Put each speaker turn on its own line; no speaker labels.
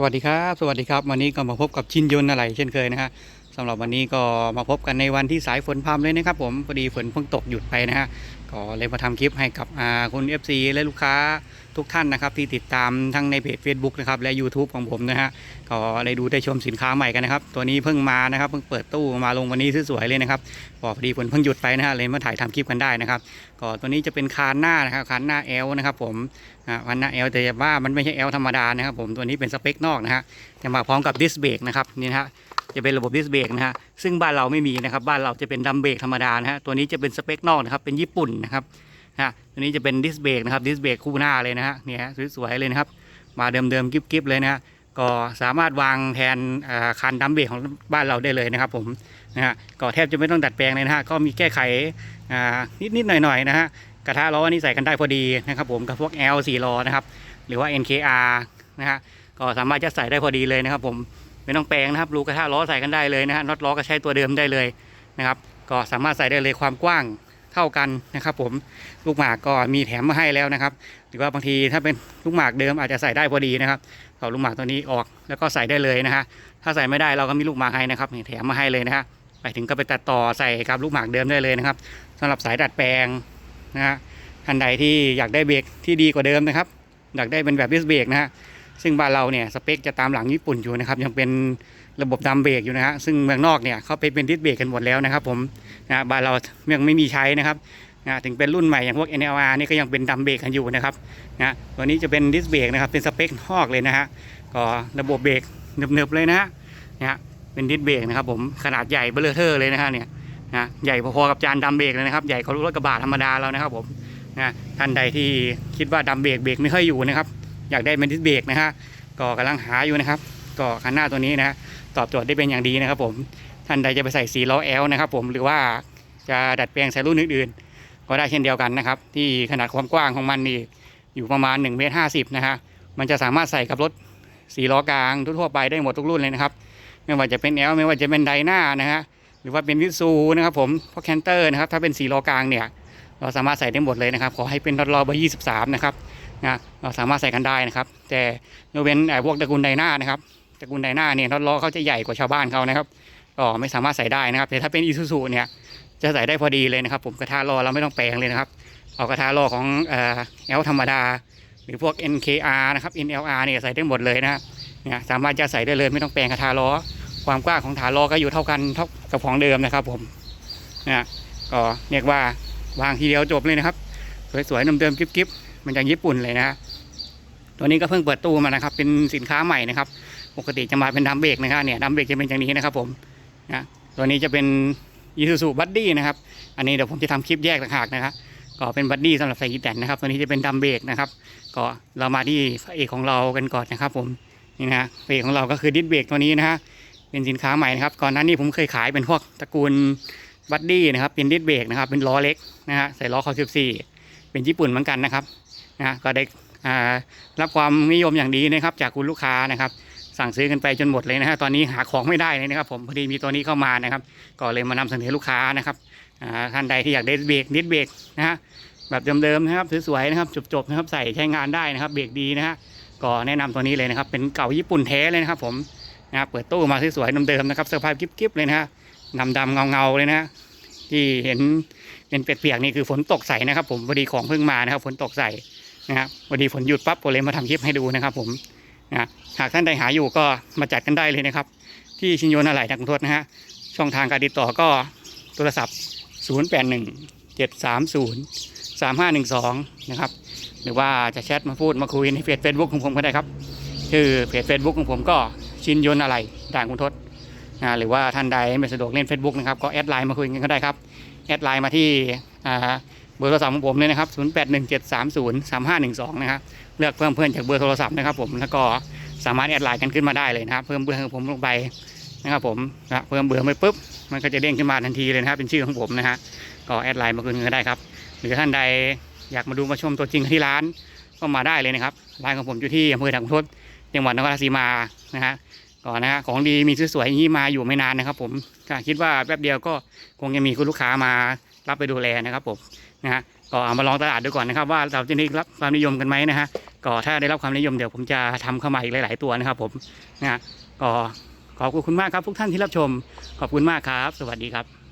สวัสดีครับ สวัสดีครับ วันนี้ก็มาพบกับชินยนต์อะไรเช่นเคยนะฮะ สำหรับวันนี้ก็มาพบกันในวันที่สายฝนพรำเลยนะครับผมพอดีฝนเพิ่งตกหยุดไปนะฮะก็เลยมาทำคลิปให้กับคุณ FC และลูกค้าทุกท่านนะครับ ที่ติดตามทั้งในเพจ Facebook นะครับและ YouTube ของผมนะฮะก็ได้ดูได้ชมสินค้าใหม่กันนะครับ ตัวนี้เพิ่งมานะครับเพิ่งเปิดตู้มาลงวันนี้สวยๆเลยนะครับพอดีฝนเพิ่งหยุดไปนะฮะเลยมาถ่ายทำคลิปกันได้นะครับก็ตัวนี้จะเป็นคานหน้านะครับคานหน้า L นะครับผมอ่าพันหน้า L แต่ว่ามันไม่ใช่ L ธรรมดานะครับผมตัวนี้เป็นสเปคนอกนะฮะจะมาพร้อมกับดิสเบรกนะครับนี่นะฮะ จะเป็นระบบดิสเบรกนะฮะซึ่งบ้านเราไม่มีนะครับบ้านเราจะเป็นดัมเบรกธรรมดานะฮะตัวนี้จะเป็นสเปคนอกนะครับเป็นญี่ปุ่นนะครับนะตัวนี้จะเป็นดิสเบรกนะครับดิสเบรกคู่หน้าเลยนะฮะเนี่ยฮะสวยๆเลยนะครับมาเดิมๆกิ๊บๆเลยนะฮะก็สามารถวางแทนอ่าคันดัมเบรกของบ้านเราได้เลยนะครับผมนะฮะก็แทบจะไม่ต้องดัดแปลงเลยนะฮะก็มีแก้ไขนิดๆหน่อยๆนะฮะกระทะล้อนี่ใส่กันได้พอดีนะครับผมกับพวก L 4ล้อนะครับหรือว่า NKR นะฮะก็สามารถจะใส่ได้พอดีเลยนะครับผม ไม่ต้องแปลงนะครับรูกระทะล้อใส่กันได้เลยนะฮะน็อตล้อก็ใช้ตัวเดิมได้เลยนะครับ ก็สามารถใส่ได้เลยความกว้างเท่ากันนะครับ ผมลูกหมากก็มีแถมมาให้แล้วนะครับ หรือว่าบางทีถ้าเป็นลูกหมากเดิมอาจจะใส่ได้พอดีนะครับเอาลูกหมากตัวนี้ออกแล้วก็ใส่ได้เลยนะฮะถ้าใส่ไม่ได้เราก็มีลูกหมากให้นะครับแถมมาให้เลยนะฮะไปถึงก็ไปตัดต่อใส่กับลูกหมากเดิมได้เลยนะครับสำหรับสายดัดแปลงนะฮะท่านใดที่อยากได้เบรกที่ดีกว่าเดิมนะครับ อยากได้เป็นแบบดิสเบรกนะฮะ ซึ่งบ้านเราเนี่ยสเปคจะตามหลังญี่ปุ่นอยู่นะครับยังเป็นระบบดัมเบรกอยู่นะฮะซึ่งเมืองนอกเนี่ยเขาไปเป็นดิสเบรกกันหมดแล้วนะครับผมนะบ้านเรายังไม่มีใช้นะครับนะถึงเป็นรุ่นใหม่อย่างพวก NLR นี่ก็ยังเป็นดัมเบรกกันอยู่นะครับนะตัวนี้จะเป็นดิสเบรกนะครับเป็นสเปคนอกเลยนะฮะก็ระบบเบรกเนิบๆเลยนะฮะนะเป็นดิสเบรกนะครับผมขนาดใหญ่เบลอเทอร์เลยนะฮะเนี่ยนะใหญ่พอๆกับจานดัมเบรกเลยนะครับใหญ่กว่ารถกระบะธรรมดาแล้วนะครับผมนะท่านใดที่คิดว่าดำเบรกเบรกไม่ค่อยอยู่นะครับ อยากได้เป็นดิสเบรกนะฮะก็กำลังหาอยู่นะครับ ก็คันหน้าตัวนี้นะตอบโจทย์ได้เป็นอย่างดีนะครับ ผมท่านใดจะไปใส่สีล้อ L นะครับ ผมหรือว่าจะดัดแปลงใส่รุ่นอื่นๆก็ได้เช่นเดียวกันนะครับ ที่ขนาดความกว้างของมันนี่อยู่ประมาณ1เมตรห้นะฮะมันจะสามารถใส่กับรถสีล้อกลางทั่วๆไปได้หมดทุกรุ่นเลยนะครับ ไม่ว่าจะเป็น L ไม่ว่าจะเป็นไดนานะฮะหรือว่าเป็นวิสูนะครับผมพวกแคนเตอร์นะครับถ้าเป็นสีล้อกลางเนี่ยเราสามารถใส่ได้หมดเลยนะครับ ขอให้เป็นรถรอเบอร์23 นะครับ นะเราสามารถใส่กันได้นะครับ แต่ยกเว้นไอ้พวกตระกูลไดนานะครับตระกูลไดนาเนี่ยล้อเขาจะใหญ่กว่าชาวบ้านเขานะครับก็ไม่สามารถใส่ได้นะครับ แต่ถ้าเป็นอีซูซูเนี่ยจะใส่ได้พอดีเลยนะครับ ผมกระทะล้อเราไม่ต้องแปลงเลยนะครับเอากระทะล้อของเอ่อ L ธรรมดา หรือพวก NKR นะครับ NLR เนี่ยใส่ได้หมดเลยนะฮะเนี่ยสามารถจะใส่ได้เลยไม่ต้องแปลงกระทะล้อ ความกว้างของฐานล้อก็อยู่เท่ากันเท่ากับของเดิมนะครับ ผมนะก็เรียกว่าวางทีเดียวจบเลยนะครับ สวยๆเดิมๆกิ๊บๆ มันจากญี่ปุ่นเลยนะตัวนี้ก็เพิ่งเปิดตู้มานะครับ เป็นสินค้าใหม่นะครับ ปกติจะมาเป็นดัมเบรกนะครับเนี่ยดัมเบรกจะเป็นอย่างนี้นะครับผมนะตัวนี้จะเป็นยีซูซูบัดดี้นะครับ อันนี้เดี๋ยวผมจะทำคลิปแยกต่างหากนะครับก็เป็นบัดดี้สำหรับใส่กีแตนนะครับ ตัวนี้จะเป็นดัมเบรกนะครับ ก็เรามาที่พระเอกของเรากันก่อนนะครับ ผมนี่นะฮะพระเอกของเราก็คือดิสเบรกตัวนี้นะฮะเป็นสินค้าใหม่นะครับก่อนหน้านี้ผมเคยขายเป็นพวกตระกูลบัดดี้นะครับ เป็นดิสเบรกนะครับ เป็นล้อเล็กนะฮะใส่ล้อคอ14เป็นญี่ปุ่นเหมือนกันนะครับ นะก็ได้รับความนิยมอย่างดีนะครับจากคุณลูกค้านะครับ สั่งซื้อกันไปจนหมดเลยนะฮะตอนนี้หาของไม่ได้เลยนะครับ ผมพอดีมีตัวนี้เข้ามานะครับ ก็เลยมานำเสนอลูกค้านะครับท่านใดที่อยากได้เบรกดิสเบรกนะฮะแบบเดิมๆนะครับสวยๆนะครับจบๆนะครับใส่ใช้งานได้นะครับ เบรกดีนะฮะก็แนะนำตัวนี้เลยนะครับ เป็นเก่าญี่ปุ่นแท้เลยนะครับผมนะครับเปิดตู้มาสวยๆเดิมๆนะครับเสื้อผ้ากิ๊บๆเลยนะฮะดำๆเงาๆเลยนะฮะที่เห็นเป็นเปียกๆนี่คือฝนตกใส่นะครับ ผมพอดีของเพิ่งมานะครับ ฝนตกใส่ นะครับพอดีฝนหยุดปั๊บผมเลยมาทำคลิปให้ดูนะครับ ผมนะหากท่านใดหาอยู่ก็มาจัดกันได้เลยนะครับ ที่ชินโยนอะไหล่ทางทศนะฮะช่องทางการติดต่อก็โทรศัพท์ 0 8 1 7 3 0 3 5 1 2 นะครับ หรือว่าจะแชทมาพูดมาคุยในเพจเฟซบุ๊กของผมก็ได้ครับชื่อเพจเฟซบุ๊กของผมก็ชินโยนอะไหล่ด่างคุณทศนะหรือว่าท่านใดไม่สะดวกเล่น Facebook นะครับ ก็แอดไลน์มาคุยกันก็ได้ครับ แอดไลน์มาที่อ่า เบอร์โทรศัพท์ของผมเลยนะครับ0817303512 นะครับ เลือกเพิ่มเพื่อนจากเบอร์โทรศัพท์นะครับ ผมแล้วก็สามารถแอดไลน์กันขึ้นมาได้เลยนะครับ เพิ่มเบอร์ของผมลงไปนะครับผมนะเพิ่มเบอร์ไปปุ๊บ มันก็จะเด้งขึ้นมาทันทีเลยนะครับ เป็นชื่อของผมนะฮะก็แอดไลน์มาคุยกันได้ครับหรือท่านใดอยากมาดูมาชมตัวจริงที่ร้านก็มาได้เลยนะครับร้านของผมอยู่ที่อำเภอด่านขุนทดจังหวัดนครราชสีมานะฮะก่อนนะฮะของดีมีสวยๆอย่างนี้มาอยู่ไม่นานนะครับ ผมคิดว่าแป๊บเดียวก็คงจะมีคุณลูกค้ามารับไปดูแลนะครับผม นะฮะก็เอามาลองตลาดดูก่อนนะครับ ว่าเราจะได้รับความนิยมกันไหมนะฮะก็ถ้าได้รับความนิยมเดี๋ยวผมจะทำเข้ามาอีกหลาย ๆ ตัวนะครับ ผมนะฮะก็ขอบคุณมากครับทุกท่านที่รับชม ขอบคุณมากครับ สวัสดีครับ